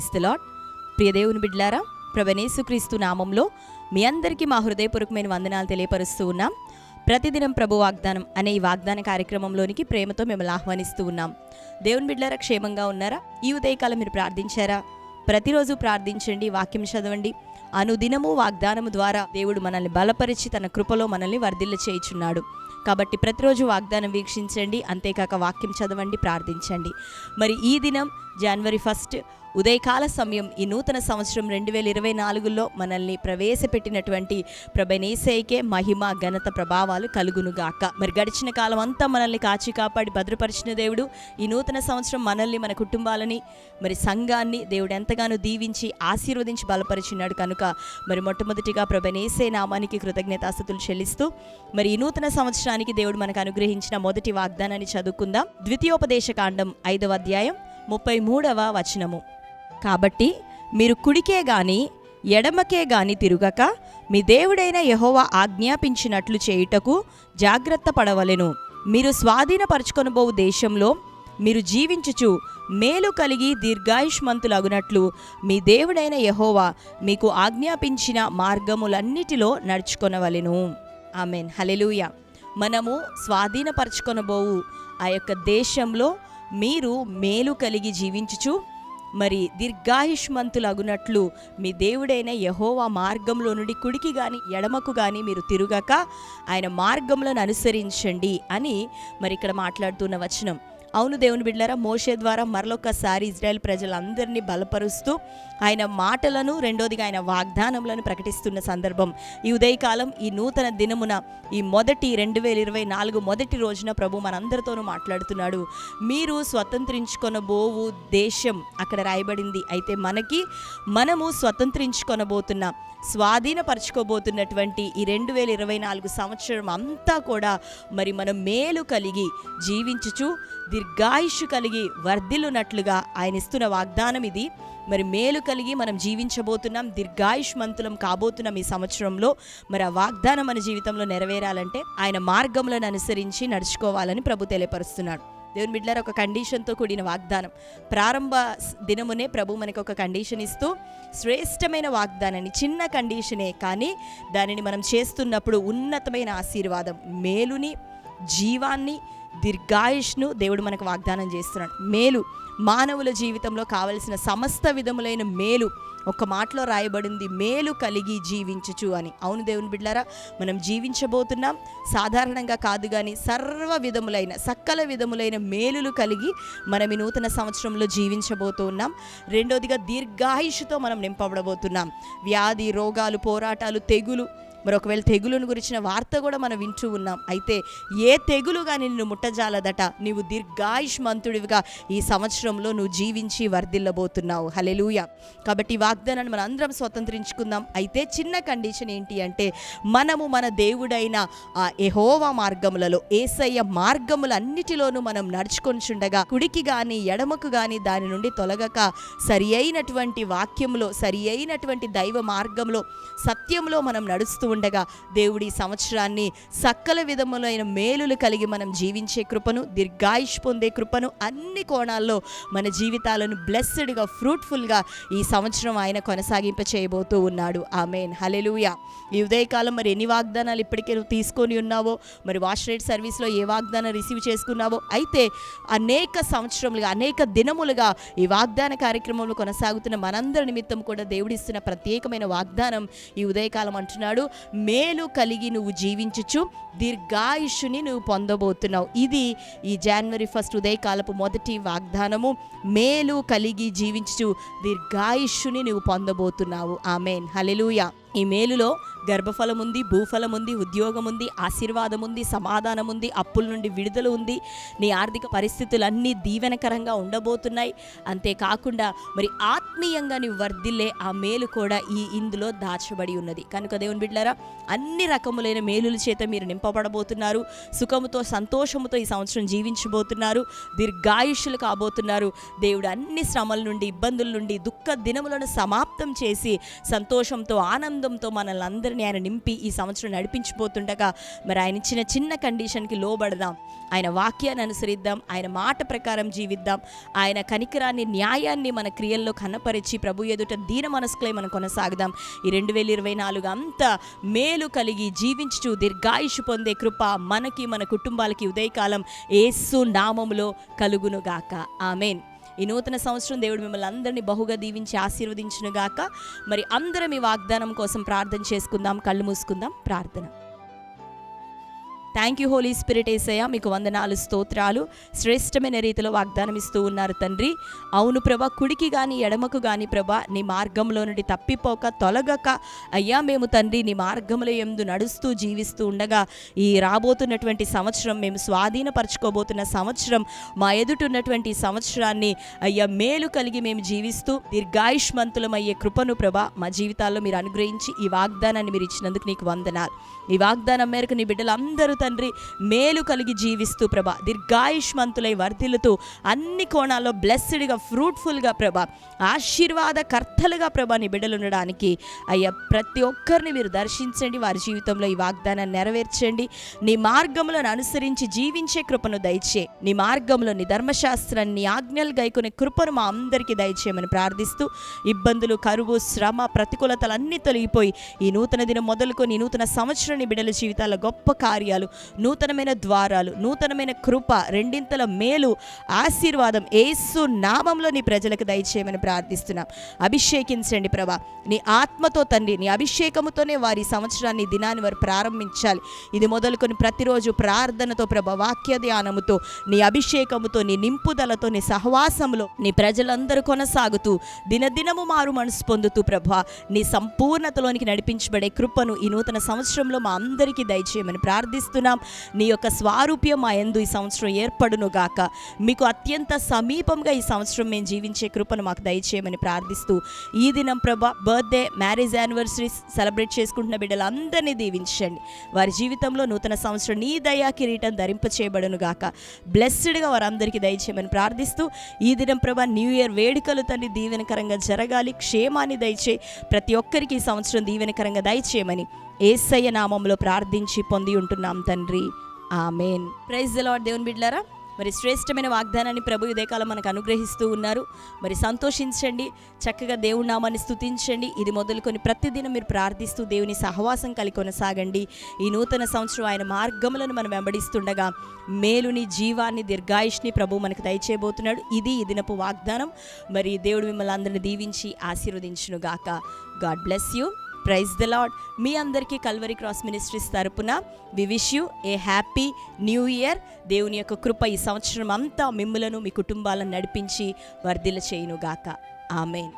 Price lord ప్రియ దేవుని బిడ్లారా ప్రభనేసుక్రీస్తు నామంలో మీ అందరికీ మా హృదయపూర్వకమైన వందనాలు తెలియపరుస్తూ ఉన్నాం. ప్రతిదినం ప్రభు వాగ్దానం అనే ఈ వాగ్దాన కార్యక్రమంలోనికి ప్రేమతో మిమ్మల్ని ఆహ్వానిస్తూ ఉన్నాం. దేవుని బిడ్లారా క్షేమంగా ఉన్నారా? ఈ ఉదయకాలం మీరు ప్రార్థించారా? ప్రతిరోజు ప్రార్థించండి వాక్యం చదవండి. అనుదినము వాగ్దానము ద్వారా దేవుడు మనల్ని బలపరిచి తన కృపలో మనల్ని వర్ధిల్ల చేయుచున్నాడు. కాబట్టి ప్రతిరోజు వాగ్దానం వీక్షించండి అంతేకాక వాక్యం చదవండి ప్రార్థించండి. మరి ఈ దినం జనవరి ఫస్ట్ ఉదయకాల సమయం ఈ నూతన సంవత్సరం రెండు వేల ఇరవై నాలుగులో మనల్ని ప్రవేశపెట్టినటువంటి ప్రభనేసైకే మహిమ ఘనత ప్రభావాలు కలుగునుగాక. మరి గడిచిన కాలం అంతా మనల్ని కాచి కాపాడి భద్రపరిచిన దేవుడు ఈ నూతన సంవత్సరం మనల్ని మన కుటుంబాలని మరి సంఘాన్ని దేవుడు ఎంతగానో దీవించి ఆశీర్వదించి బలపరిచినాడు కనుక మరి మొట్టమొదటిగా ప్రభనేసే నామానికి కృతజ్ఞతాస్థుతులు చెల్లిస్తూ మరి ఈ నూతన సంవత్సరానికి దేవుడు మనకు అనుగ్రహించిన మొదటి వాగ్దానాన్ని చదువుకుందాం. ద్వితీయోపదేశ కాండం ఐదవ అధ్యాయం ముప్పై మూడవ వచనము. కాబట్టి మీరు కుడికే గాని ఎడమకే గాని తిరుగక మీ దేవుడైన యహోవా ఆజ్ఞాపించినట్లు చేయుటకు జాగ్రత్త పడవలెను. మీరు స్వాధీనపరచుకొనబోవు దేశంలో మీరు జీవించుచు మేలు కలిగి దీర్ఘాయుష్మంతులగునట్లు మీ దేవుడైన యహోవా మీకు ఆజ్ఞాపించిన మార్గములన్నిటిలో నడుచుకొనవలెను. ఆమెన్. హలెలూయ మనము స్వాధీనపరచుకొనబోవు ఆ యొక్క దేశంలో మీరు మేలు కలిగి జీవించుచు మరి దీర్ఘాయుష్మంతులగునట్లు మీ దేవుడైన యహోవా మార్గంలో నుండి కుడికి గాని ఎడమకు గాని మీరు తిరుగక ఆయన మార్గములను అనుసరించండి అని మరి ఇక్కడ మాట్లాడుతున్న వచనం. అవును దేవుని బిడ్డలారా మోషే ద్వారా మరొకసారి ఇజ్రాయెల్ ప్రజలందరినీ బలపరుస్తూ ఆయన మాటలను రెండోదిగా ఆయన వాగ్దానములను ప్రకటిస్తున్న సందర్భం. ఈ ఉదయకాలం ఈ నూతన దినమున ఈ మొదటి రెండు వేల ఇరవై నాలుగు మొదటి రోజున ప్రభు మనందరితోనూ మాట్లాడుతున్నాడు. మీరు స్వతంత్రించుకొనబోవు దేశం అక్కడ రాయబడింది. అయితే మనకి మనము స్వతంత్రించుకొనబోతున్న స్వాధీనపరచుకోబోతున్నటువంటి ఈ రెండు వేల ఇరవై నాలుగు సంవత్సరం అంతా కూడా మరి మనం మేలు కలిగి జీవించుచు దీర్ఘాయుషు కలిగి వర్ధిల్లునట్లుగా ఆయన ఇస్తున్న వాగ్దానం ఇది. మరి మేలు కలిగి మనం జీవించబోతున్నాం దీర్ఘాయుష్మంతులం కాబోతున్నాం ఈ సంవత్సరంలో. మరి ఆ వాగ్దానం మన జీవితంలో నెరవేరాలంటే ఆయన మార్గములను అనుసరించి నడుచుకోవాలని ప్రభు తెలియపరుస్తున్నాడు. దేవుని బిడ్డలారా ఒక కండిషన్తో కూడిన వాగ్దానం. ప్రారంభ దినమునే ప్రభు మనకు ఒక కండిషన్ ఇస్తూ శ్రేష్టమైన వాగ్దానాన్ని చిన్న కండిషనే కానీ దానిని మనం చేస్తున్నప్పుడు ఉన్నతమైన ఆశీర్వాదం మేలుని జీవాన్ని దీర్ఘాయుష్ను దేవుడు మనకు వాగ్దానం చేస్తున్నాడు. మేలు మానవుల జీవితంలో కావలసిన సమస్త విధములైన మేలు ఒక మాటలో రాయబడింది మేలు కలిగి జీవించుచు అని. అవును దేవుని బిడ్డారా మనం జీవించబోతున్నాం సాధారణంగా కాదు కానీ సర్వ విధములైన సకల విధములైన మేలులు కలిగి మనం ఈ నూతన సంవత్సరంలో జీవించబోతూ ఉన్నాం. రెండోదిగా దీర్ఘాయుషుతో మనం నింపబడబోతున్నాం. వ్యాధి రోగాలు పోరాటాలు తెగులు మరి ఒకవేళ తెగులును గురించిన వార్త కూడా మనం వింటూ ఉన్నాం అయితే ఏ తెగులు కానీ నిన్ను ముట్టజాలదట? నీవు దీర్ఘాయుష్మంతుడివిగా ఈ సంవత్సరంలో నువ్వు జీవించి వర్ధిల్లబోతున్నావు. హలెలూయ కాబట్టి వాగ్దానాన్ని మనం అందరం స్వతంత్రించుకుందాం. అయితే చిన్న కండిషన్ ఏంటి అంటే మనము మన దేవుడైన ఆ ఎహోవా మార్గములలో ఏసయ్య మార్గములన్నిటిలోనూ మనం నడుచుకొని చుండగా కుడికి కానీ ఎడమకు కానీ దాని నుండి తొలగక సరి అయినటువంటి వాక్యంలో సరి అయినటువంటి దైవ మార్గంలో సత్యంలో మనం నడుస్తూ ఉండగా దేవుడి సంవత్సరాన్ని సకల విధములైన మేలులు కలిగి మనం జీవించే కృపను దీర్ఘాయుష్ పొందే కృపను అన్ని కోణాల్లో మన జీవితాలను బ్లెస్సెడ్గా ఫ్రూట్ఫుల్గా ఈ సంవత్సరం ఆయన కొనసాగింప చేయబోతూ ఉన్నాడు. ఆమెన్. హలెలుయా ఈ ఉదయకాలం మరి ఎన్ని వాగ్దానాలు ఇప్పటికే నువ్వు తీసుకొని ఉన్నావో మరి వాష్ రేట్ సర్వీస్లో ఏ వాగ్దానం రిసీవ్ చేసుకున్నావో అయితే అనేక సంవత్సరములుగా అనేక దినములుగా ఈ వాగ్దాన కార్యక్రమంలో కొనసాగుతున్న మనందరి నిమిత్తం కూడా దేవుడిస్తున్న ప్రత్యేకమైన వాగ్దానం ఈ ఉదయకాలం అంటున్నాడు. మేలు కలిగి నువ్వు జీవించుచు దీర్ఘాయుష్ని నువ్వు పొందబోతున్నావు. ఇది ఈ జనవరి ఫస్ట్ ఉదయకాలపు మొదటి వాగ్దానము. మేలు కలిగి జీవించుచు దీర్ఘాయుష్ని నువ్వు పొందబోతున్నావు. ఆమెన్. హలెలూయా ఈ మేలులో గర్భఫలం ఉంది భూఫలం ఉంది ఉద్యోగం ఉంది ఆశీర్వాదం ఉంది సమాధానం ఉంది అప్పుల నుండి విడుదల ఉంది నీ ఆర్థిక పరిస్థితులన్నీ దీవెనకరంగా ఉండబోతున్నాయి. అంతేకాకుండా మరి ఆత్మీయంగా నీవు వర్ధిల్లే ఆ మేలు కూడా ఈ ఇందులో దాచబడి ఉన్నది. కనుక దేవుని బిడ్డారా అన్ని రకములైన మేలుల చేత మీరు నింపబడబోతున్నారు. సుఖముతో సంతోషముతో ఈ సంవత్సరం జీవించబోతున్నారు. దీర్ఘాయుష్యులు కాబోతున్నారు. దేవుడు అన్ని శ్రమల నుండి ఇబ్బందుల నుండి దుఃఖ దినములను సమాప్తం చేసి సంతోషంతో ఆనందం ఆనందంతో మనల్ని అందరినీ ఆయన నింపి ఈ సంవత్సరం నడిపించిపోతుండగా మరి ఆయన ఇచ్చిన చిన్న కండిషన్కి లోబడదాం. ఆయన వాక్యాన్ని అనుసరిద్దాం. ఆయన మాట ప్రకారం జీవిద్దాం. ఆయన కనికరాన్ని న్యాయాన్ని మన క్రియల్లో కనపరిచి ప్రభు ఎదుట దీన మనస్కులై మనం కొనసాగుదాం. ఈ రెండు వేల ఇరవై నాలుగు అంతా మేలు కలిగి జీవించుచు దీర్ఘాయుషు పొందే కృప మనకి మన కుటుంబాలకి ఉదయకాలం ఏసు నామములో కలుగునుగాక. ఆమెన్. ఈ నూతన సంవత్సరం దేవుడు మిమ్మల్ని అందరినీ బహుగా దీవించి ఆశీర్వదించునుగాక. మరి అందరం ఈ వాగ్దానం కోసం ప్రార్థన చేసుకుందాం కళ్ళు మూసుకుందాం ప్రార్థన. Thank you holy spirit Yesayya మీకు వందనాలు స్తోత్రాలు. శ్రేష్టమైన రీతిలో వాగ్దానం ఇస్తూ ఉన్నారు తండ్రి. అవును ప్రభ కుడికి కానీ ఎడమకు కానీ ప్రభ నీ మార్గంలో నుండి తప్పిపోక తొలగక. అయ్యా మేము తండ్రి నీ మార్గంలో ఎందు నడుస్తూ జీవిస్తూ ఉండగా ఈ రాబోతున్నటువంటి సంవత్సరం మేము స్వాధీనపరచుకోబోతున్న సంవత్సరం మా ఎదుటున్నటువంటి సంవత్సరాన్ని అయ్యా మేలు కలిగి మేము జీవిస్తూ దీర్ఘాయుష్మంతులమయ్యే కృపను ప్రభ మా జీవితాల్లో మీరు అనుగ్రహించి ఈ వాగ్దానాన్ని మీరు ఇచ్చినందుకు నీకు వందనాలు. ఈ వాగ్దానం మేరకు నీ బిడ్డలందరూ తండ్రి మేలు కలిగి జీవిస్తూ ప్రభా దీర్ఘాయుష్మంతులై వర్ధిల్లుతూ అన్ని కోణాల్లో బ్లెస్డ్గా ఫ్రూట్ఫుల్గా ప్రభా ఆశీర్వాద కర్తలుగా ప్రభా నీ బిడ్డలు ఉండడానికి అయ్యా ప్రతి ఒక్కరిని మీరు దర్శించండి వారి జీవితంలో ఈ వాగ్దానాన్ని నెరవేర్చండి. నీ మార్గములను అనుసరించి జీవించే కృపను దయచే నీ మార్గంలో నీ ధర్మశాస్త్రాన్ని నీ ఆజ్ఞలు గైకునే కృపను మా అందరికీ దయచేయమని ప్రార్థిస్తూ ఇబ్బందులు కరువు శ్రమ ప్రతికూలతలు అన్నీ తొలగిపోయి ఈ నూతన దినం మొదలుకొని నూతన సంవత్సరం నీ బిడ్డల జీవితాల గొప్ప కార్యాలు నూతనమైన ద్వారాలు నూతనమైన కృప రెండింతల మేలు ఆశీర్వాదం ఏసు నామంలో నీ ప్రజలకు దయచేయమని ప్రార్థిస్తున్నాం. అభిషేకించండి ప్రభా. నీ ఆత్మతో తండ్రి నీ అభిషేకముతోనే వారి సంవత్సరాన్ని దినాన్ని వారు ప్రారంభించాలి. ఇది మొదలుకొని ప్రతిరోజు ప్రార్థనతో ప్రభ వాక్య ధ్యానముతో నీ అభిషేకముతో నీ నింపుదలతో నీ సహవాసములో నీ ప్రజలందరూ కొనసాగుతూ దినదినము మారు మనసు పొందుతూ ప్రభా నీ సంపూర్ణతలోనికి నడిపించబడే కృపను ఈ నూతన సంవత్సరంలో మా అందరికీ దయచేయమని ప్రార్థిస్తున్నాం. నీ యొక్క స్వారూప్యం మా ఎందు ఈ సంవత్సరం ఏర్పడును గాక మీకు అత్యంత సమీపంగా ఈ సంవత్సరం మేము జీవించే కృపను మాకు దయచేయమని ప్రార్థిస్తూ ఈ దినం ప్రభా బర్త్డే మ్యారేజ్ యానివర్సరీస్ సెలబ్రేట్ చేసుకుంటున్న బిడ్డలందరినీ దీవించండి. వారి జీవితంలో నూతన సంవత్సరం నీ దయా కిరీటం ధరింపచేయబడును గాక బ్లెస్డ్గా వారందరికీ దయచేయమని ప్రార్థిస్తూ ఈ దినం ప్రభా న్యూ ఇయర్ వేడుకలు తండ్రి దీవెనకరంగా జరగాలి. క్షేమాన్ని దయచేయి. ప్రతి ఒక్కరికి ఈ సంవత్సరం దీవెనకరంగా దయచేయమని ఏసయ్య నామంలో ప్రార్థించి పొంది ఉంటున్నాం తండ్రి. ఆమెన్. ప్రైజ్ లాడ్ దేవుని బిడ్లారా మరి శ్రేష్టమైన వాగ్దానాన్ని ప్రభు ఉదయకాలం మనకు అనుగ్రహిస్తూ ఉన్నారు. మరి సంతోషించండి చక్కగా దేవుని నామాన్ని స్థుతించండి ఇది మొదలుకొని ప్రతిదినం మీరు ప్రార్థిస్తూ దేవుని సహవాసం కలిగి కొనసాగండి. ఈ నూతన సంవత్సరం ఆయన మార్గములను మనం వెంబడిస్తుండగా మేలుని జీవాన్ని దీర్ఘాయుష్ని ప్రభు మనకు దయచేయబోతున్నాడు. ఇది ఈ దినపు వాగ్దానం. మరి దేవుడు మిమ్మల్ని అందరిని దీవించి ఆశీర్వదించునుగాక. God bless you. Praise the Lord మీ అందరికీ కల్వరి క్రాస్ మినిస్ట్రీస్ తరపున we wish you a happy new year. దేవుని యొక్క కృప ఈ సంవత్సరం అంతా మిమ్మలను మీ కుటుంబాలను నడిపించి వర్ధిల చేయునుగాక ఆమెన్.